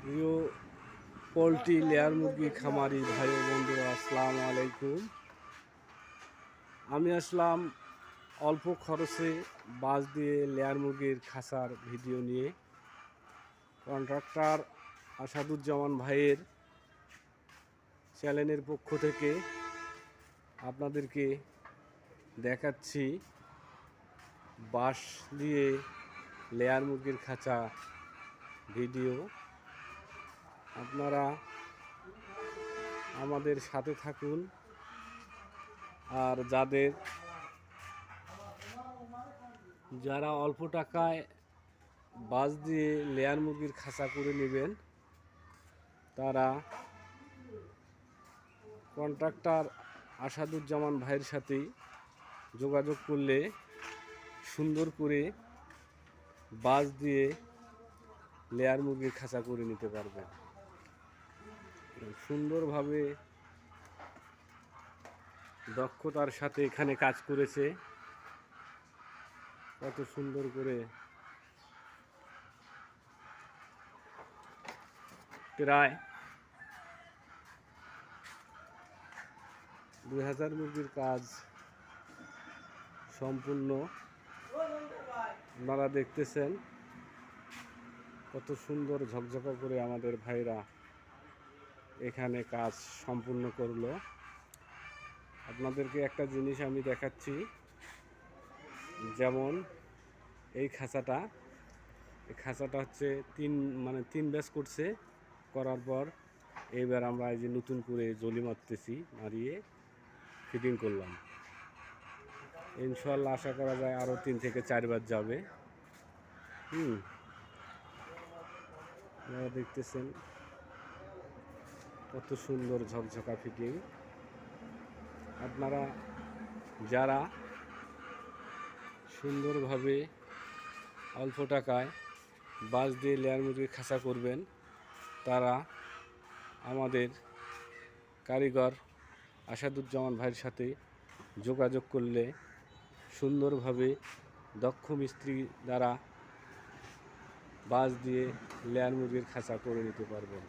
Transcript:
প্রিয় poultry layer মুরগি খামারি ভাই বন্ধুরা, আসসালামু আলাইকুম। আমি আসলাম অল্প খরচে বাস দিয়ে লেয়ার মুরগির খাসার ভিডিও নিয়ে। কন্ট্রাক্টর আসাদুজ্জামান ভাইয়ের চ্যানেলের পক্ষ থেকে আপনাদেরকে দেখাচ্ছি বাঁশ দিয়ে লেয়ার মুরগির খাঁচা ভিডিও। আপনারা আমাদের সাথে থাকুন। আর যাদের, যারা অল্প টাকায় বাস দিয়ে লেয়ার মুরগির খাঁচা করে নেবেন, তারা কন্ট্রাক্টর আসাদুজ্জামান ভাইয়ের সাথে যোগাযোগ করলে সুন্দর করে বাস দিয়ে লেয়ার মুরগির খাঁচা করে নিতে পারবেন সুন্দরভাবে দক্ষতার সাথে এখানে কাজ করেছে। কত সুন্দর করে প্রায় দুই হাজার মুরগির কাজ সম্পূর্ণ। আপনারা দেখতেছেন। কত সুন্দর ঝকঝকা করে আমাদের ভাইরা এখানে কাজ সম্পূর্ণ করল। আপনাদেরকে একটা জিনিস আমি দেখাচ্ছি। যেমন এই খাঁচাটা এই খাঁচাটা হচ্ছে তিন মানে তিন ব্যাস করছে। করার পর এইবার আমরা এই যে নতুন করে জলি মারতেছি, মারিয়ে ফিটিং করলাম। ইনশাল্লাহ আশা করা যায় আরও তিন থেকে চারবার যাবে। হুম। আপনারা দেখতেছেন কত সুন্দর ঝকঝকা ফিটিং। আপনারা যারা সুন্দরভাবে অল্প টাকায় বাস দিয়ে লেয়ার মুরগি খাঁচা করবেন, তারা আমাদের কারিগর আসাদুজ্জামান ভাইয়ের সাথে যোগাযোগ করলে সুন্দরভাবে দক্ষ মিস্ত্রি দ্বারা বাস দিয়ে লেয়ার মুরগির খাঁচা করে নিতে পারবেন।